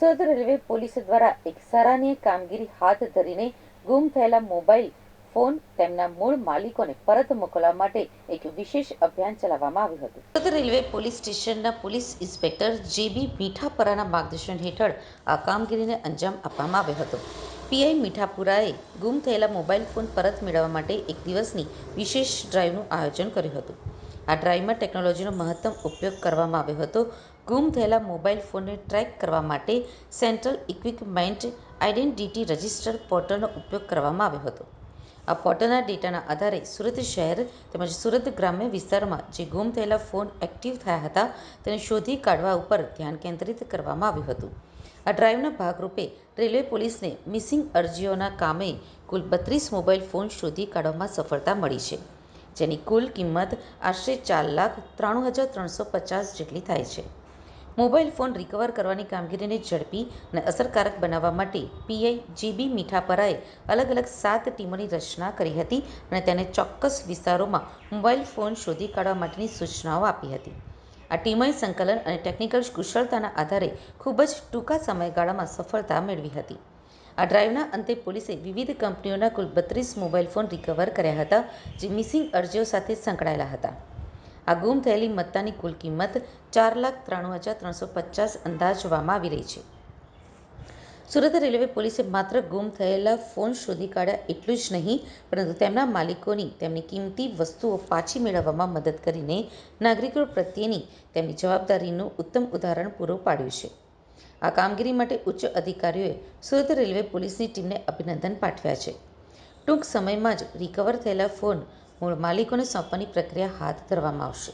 Surat railway police દ્વારા એક સરાહનીય કામગીરી હાથ ધરીને ગુમ થયેલા મોબાઈલ ફોન તેમના મૂળ માલિકોને પરત મોકલવા માટે એક વિશેષ અભિયાન ચલાવવામાં આવ્યું હતું સુરત રેલવે પોલીસ સ્ટેશનના પોલીસ ઇન્સ્પેક્ટર જેબી મીઠાપરાના માર્ગદર્શન હેઠળ આ કામગીરીને અંજામ આપવામાં આવ્યો હતો પીઆઈ મીઠાપુરાએ ગુમ થયેલા મોબાઈલ ફોન પરત મેળવવા માટે એક દિવસની વિશેષ ડ્રાઈવનું આયોજન કર્યું હતું આ ડ્રાઇવમાં ટેકનોલોજીનો મહત્તમ ઉપયોગ કરવામાં આવ્યો હતો. ગુમ થયેલા મોબાઈલ ફોનને ટ્રેક કરવા માટે સેન્ટ્રલ ઇક્વિપમેન્ટ આઇડેન્ટિટી રજિસ્ટર પોર્ટલનો ઉપયોગ કરવામાં આવ્યો હતો. આ પોર્ટલના ડેટાના આધારે સુરત શહેર તેમજ સુરત ગ્રામ્ય વિસ્તારમાં જે ગુમ થયેલા ફોન એક્ટિવ થયા હતા તેને શોધી કાઢવા ઉપર ધ્યાન કેન્દ્રિત કરવામાં આવ્યું હતું. આ ડ્રાઈવના ભાગરૂપે રેલવે પોલીસને મિસિંગ અરજીઓના કામે કુલ બત્રીસ મોબાઈલ ફોન શોધી કાઢવામાં સફળતા મળી છે. જેની કુલ કિંમત આશરે ચાર લાખ ત્રાણું હજાર ત્રણસો પચાસ જેટલી થાય છે. મોબાઈલ ફોન રિકવર કરવાની કામગીરીને ઝડપી અને અસરકારક બનાવવા માટે પીઆઈ જીબી મીઠાપરાએ અલગ અલગ સાત ટીમોની રચના કરી હતી અને તેને ચોક્કસ વિસ્તારોમાં મોબાઈલ ફોન શોધી કાઢવા માટેની સૂચનાઓ આપી હતી. આ ટીમોએ સંકલન અને ટેકનિકલ કુશળતાના આધારે ખૂબ જ ટૂંકા સમયગાળામાં સફળતા મેળવી હતી. આ ડ્રાઈવના અંતે પોલીસે વિવિધ કંપનીઓના કુલ બત્રીસ મોબાઈલ ફોન રિકવર કર્યા હતા, જે મિસિંગ અરજીઓ સાથે સંકળાયેલા હતા. આ ગુમ થયેલી મત્તાની કુલ કિંમત ચાર લાખ ત્રાણું હજાર ત્રણસો પચાસ અંદાજવામાં આવી રહી છે. સુરત રેલવે પોલીસે માત્ર ગુમ થયેલા ફોન શોધી કાઢ્યા એટલું જ નહીં, પરંતુ તેમના માલિકોની તેમની કિંમતી વસ્તુઓ પાછી મેળવવામાં મદદ કરીને નાગરિકો પ્રત્યેની તેમની જવાબદારીનું ઉત્તમ ઉદાહરણ પૂરું પાડ્યું છે. આ કામગીરી માટે ઉચ્ચ અધિકારીઓએ સુરત રેલવે પોલીસની ટીમને અભિનંદન પાઠવ્યા છે. ટૂંક સમયમાં જ રિકવર થયેલા ફોન મૂળ માલિકોને સોંપવાની પ્રક્રિયા હાથ ધરવામાં આવશે.